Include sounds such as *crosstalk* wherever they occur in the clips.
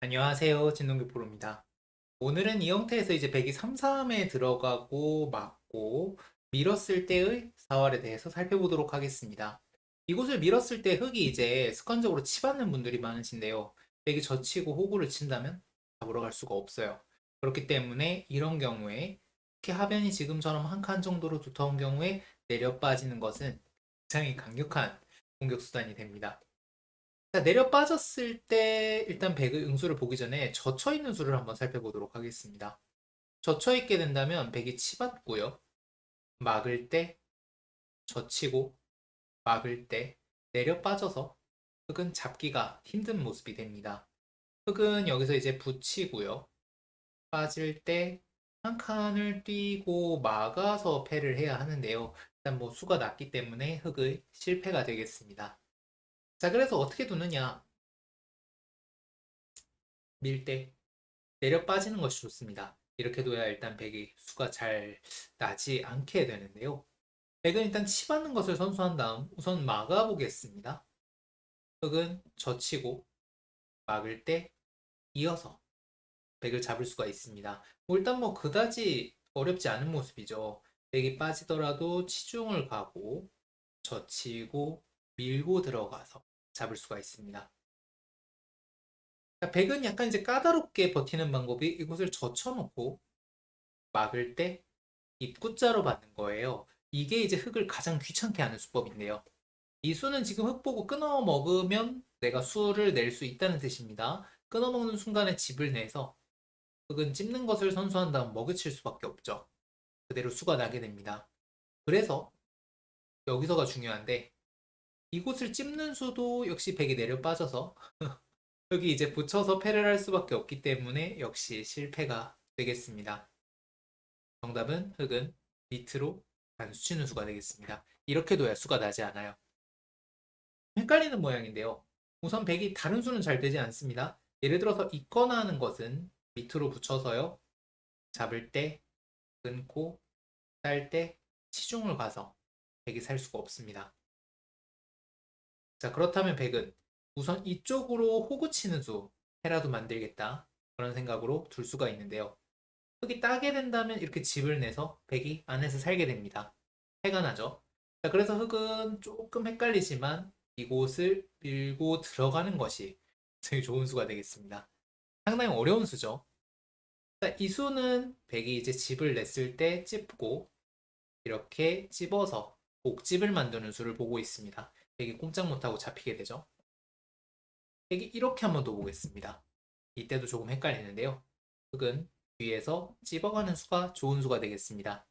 안녕하세요. 진동규 프로입니다. 오늘은 이 형태에서 이제 백이 3, 3에 들어가고 맞고 밀었을 때의 사활에 대해서 살펴보도록 하겠습니다. 이곳을 밀었을 때 흙이 이제 습관적으로 치받는 분들이 많으신데요. 백이 젖히고 호구를 친다면 잡으러 갈 수가 없어요. 그렇기 때문에 이런 경우에 특히 하변이 지금처럼 한 칸 정도로 두터운 경우에 내려 빠지는 것은 굉장히 강력한 공격 수단이 됩니다. 자, 내려 빠졌을 때 일단 백의 응수를 보기 전에 젖혀 있는 수를 한번 살펴보도록 하겠습니다. 젖혀 있게 된다면 백이 치받고요. 막을 때 젖히고 막을 때 내려 빠져서 흙은 잡기가 힘든 모습이 됩니다. 흙은 여기서 이제 붙이고요. 빠질 때 한 칸을 뛰고 막아서 패를 해야 하는데요. 일단 뭐 수가 낮기 때문에 흙의 실패가 되겠습니다. 자, 그래서 어떻게 두느냐? 밀 때 내려 빠지는 것이 좋습니다. 이렇게 둬야 일단 백이 수가 잘 나지 않게 되는데요. 백은 일단 치받는 것을 선수한 다음 우선 막아 보겠습니다. 흙은 젖히고 막을 때 이어서 백을 잡을 수가 있습니다. 뭐 일단 뭐 그다지 어렵지 않은 모습이죠. 백이 빠지더라도 치중을 가고 젖히고 밀고 들어가서 잡을 수가 있습니다. 자, 백은 약간 이제 까다롭게 버티는 방법이 이곳을 젖혀놓고 막을 때 입구자로 받는 거예요. 이게 이제 흙을 가장 귀찮게 하는 수법인데요. 이 수는 지금 흙 보고 끊어 먹으면 내가 수를 낼 수 있다는 뜻입니다. 끊어 먹는 순간에 집을 내서 흙은 찝는 것을 선수한 다음 먹여칠 수밖에 없죠. 그대로 수가 나게 됩니다. 그래서 여기서가 중요한데 이곳을 찝는 수도 역시 백이 내려 빠져서 *laughs* 여기 이제 붙여서 패를 할 수밖에 없기 때문에 역시 실패가 되겠습니다. 정답은 흙은 밑으로 단수치는 수가 되겠습니다. 이렇게 둬야 수가 나지 않아요. 헷갈리는 모양인데요. 우선 백이 다른 수는 잘 되지 않습니다. 예를 들어서 있거나 하는 것은 밑으로 붙여서요. 잡을 때 끊고 쌀때 치중을 가서 백이 살 수가 없습니다. 자, 그렇다면 백은 우선 이쪽으로 호구 치는 수 해라도 만들겠다. 그런 생각으로 둘 수가 있는데요. 흙이 따게 된다면 이렇게 집을 내서 백이 안에서 살게 됩니다. 해가 나죠. 자, 그래서 흙은 조금 헷갈리지만 이곳을 밀고 들어가는 것이 되게 좋은 수가 되겠습니다. 상당히 어려운 수죠. 자, 이 수는 백이 이제 집을 냈을 때 찝고 이렇게 찝어서 복집을 만드는 수를 보고 있습니다. 백이 꼼짝 못하고 잡히게 되죠. 백이 이렇게 한번 더 보겠습니다. 이때도 조금 헷갈리는데요. 흙은 뒤에서 찝어가는 수가 좋은 수가 되겠습니다.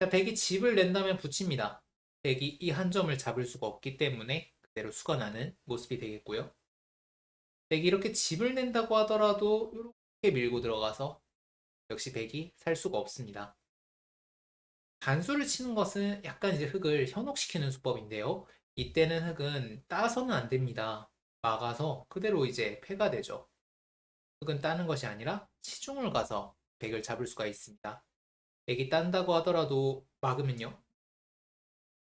자, 백이 집을 낸다면 붙입니다. 백이 이 한 점을 잡을 수가 없기 때문에 그대로 수가 나는 모습이 되겠고요. 백이 이렇게 집을 낸다고 하더라도 이렇게 밀고 들어가서 역시 백이 살 수가 없습니다. 단수를 치는 것은 약간 이제 흙을 현혹시키는 수법인데요. 이때는 흙은 따서는 안 됩니다. 막아서 그대로 이제 패가 되죠. 흙은 따는 것이 아니라 치중을 가서 백을 잡을 수가 있습니다. 백이 딴다고 하더라도 막으면요.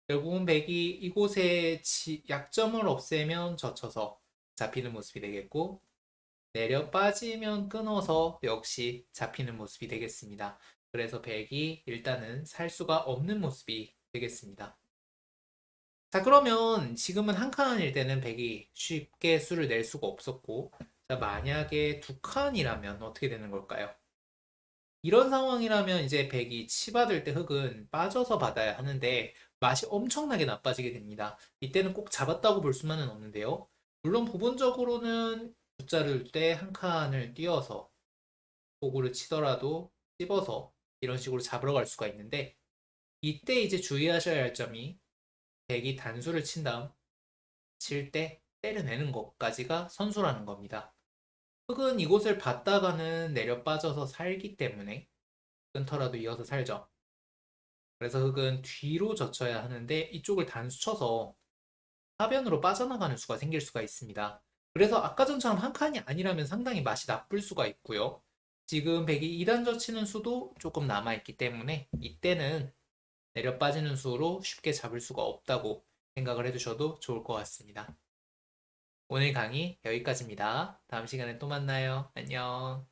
결국은 백이 이곳에 약점을 없애면 젖혀서 잡히는 모습이 되겠고 내려 빠지면 끊어서 역시 잡히는 모습이 되겠습니다. 그래서 백이 일단은 살 수가 없는 모습이 되겠습니다. 자, 그러면 지금은 한 칸일 때는 백이 쉽게 수를 낼 수가 없었고, 자, 만약에 두 칸이라면 어떻게 되는 걸까요? 이런 상황이라면 이제 백이 치받을 때 흙은 빠져서 받아야 하는데 맛이 엄청나게 나빠지게 됩니다. 이때는 꼭 잡았다고 볼 수만은 없는데요. 물론 부분적으로는 붓자를 때 한 칸을 띄어서 호구를 치더라도 찝어서 이런 식으로 잡으러 갈 수가 있는데 이때 이제 주의하셔야 할 점이 백이 단수를 친 다음 칠 때 때려내는 것까지가 선수라는 겁니다. 흙은 이곳을 받다가는 내려 빠져서 살기 때문에 끊더라도 이어서 살죠. 그래서 흙은 뒤로 젖혀야 하는데 이쪽을 단수 쳐서 하변으로 빠져나가는 수가 생길 수가 있습니다. 그래서 아까 전처럼 한 칸이 아니라면 상당히 맛이 나쁠 수가 있고요. 지금 백이 2단 젖히는 수도 조금 남아있기 때문에 이때는 내려 빠지는 수로 쉽게 잡을 수가 없다고 생각을 해두셔도 좋을 것 같습니다. 오늘 강의 여기까지입니다. 다음 시간에 또 만나요. 안녕.